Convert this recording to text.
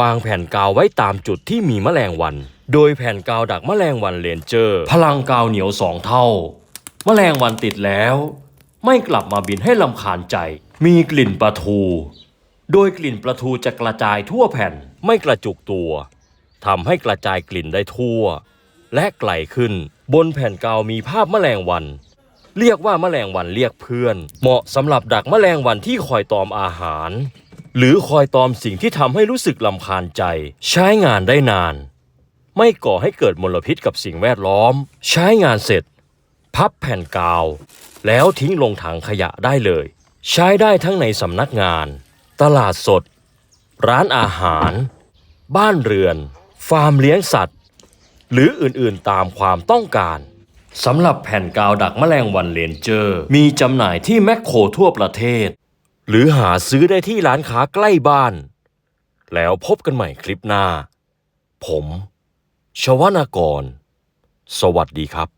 วางแผ่นกาวไว้ตามจุดที่มีแมลงวัน โดยแผ่นกาวดักแมลงวันเลนเจอร์ พลังกาวเหนียวสองเท่า แมลงวันติดแล้ว ไม่กลับมาบินให้ลำคาญใจ มีกลิ่นปลาทู โดยกลิ่นปลาทูจะกระจายทั่วแผ่นไม่กระจุกตัวทำให้กระจายกลิ่นได้ทั่ว และไกลขึ้น บนแผ่นกาวมีภาพแมลงวัน เรียกว่าแมลงวันเรียกเพื่อน เหมาะสำหรับดักแมลงวันที่คอยตอมอาหาร หรือคอยตอมสิ่งที่ทำให้รู้สึกลำคาญใจ ใช้งานได้นาน ไม่ก่อให้เกิดมลพิษกับสิ่งแวดล้อม ใช้งานเสร็จ พับแผ่นกาว แล้วทิ้งลงถังขยะได้เลย ใช้ได้ทั้งในสำนักงาน ตลาดสด ร้านอาหาร บ้านเรือน ฟาร์มเลี้ยงสัตว์ หรืออื่นๆตามความต้องการสำหรับแผ่นกาวดักแมลงวันเลนเจอร์ มีจำหน่ายที่แมคโครทั่วประเทศ หรือหาซื้อได้ที่ร้านค้าใกล้บ้าน แล้วพบกันใหม่คลิปหน้า ผม ชวนากร สวัสดีครับ